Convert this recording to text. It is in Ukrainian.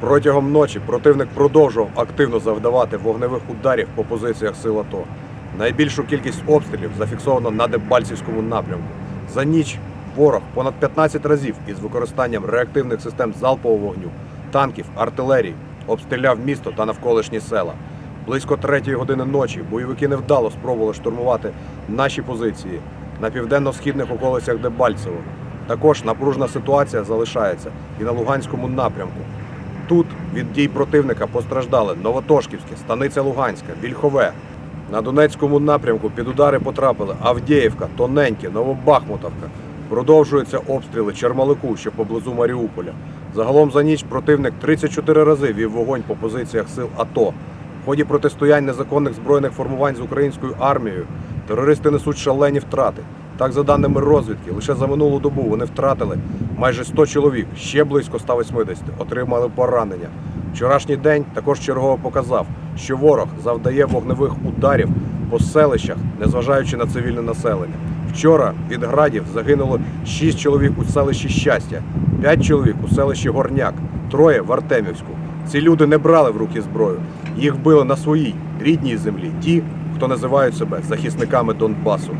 Протягом ночі противник продовжував активно завдавати вогневих ударів по позиціях сил АТО. Найбільшу кількість обстрілів зафіксовано на Дебальцівському напрямку. За ніч ворог понад 15 разів із використанням реактивних систем залпового вогню, танків, артилерії обстріляв місто та навколишні села. Близько третьої години ночі бойовики невдало спробували штурмувати наші позиції на південно-східних околицях Дебальцево. Також напружена ситуація залишається і на Луганському напрямку. Тут від дій противника постраждали Новотошківське, Станиця Луганська, Вільхове. На Донецькому напрямку під удари потрапили Авдіївка, Тоненьке, Новобахмутовка. Продовжуються обстріли Чермалику, що поблизу Маріуполя. Загалом за ніч противник 34 рази вів вогонь по позиціях сил АТО. В ході протистоянь незаконних збройних формувань з українською армією терористи несуть шалені втрати. Так, за даними розвідки, лише за минулу добу вони втратили майже 100 чоловік, ще близько 180 отримали поранення. Вчорашній день також чергово показав, що ворог завдає вогневих ударів по селищах, незважаючи на цивільне населення. Вчора від градів загинуло 6 чоловік у селищі Щастя, 5 чоловік у селищі Горняк, троє в Артемівську. Ці люди не брали в руки зброю. Їх били на своїй рідній землі ті, хто називають себе захисниками Донбасу.